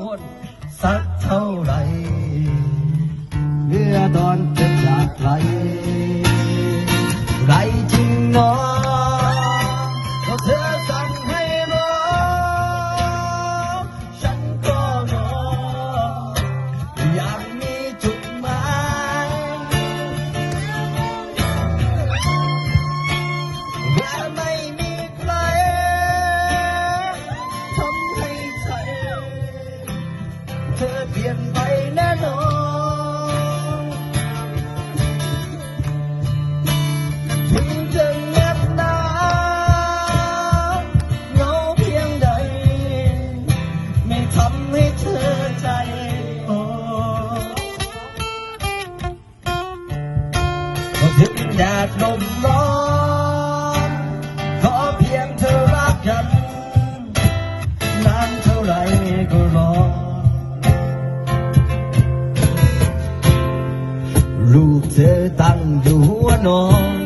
คน สักเท่าไรเมื่อตอนเป็นจากไรไรจริงเนา ธอเปลี่ยนไปแน่นอนถึงจะเหน็บหนาเงาเพียงใด ไม่ทำให้เธอใจอ่อนก็ถึงแดดลมร้อน ลูกเธอตั้งอยู่หัวนอน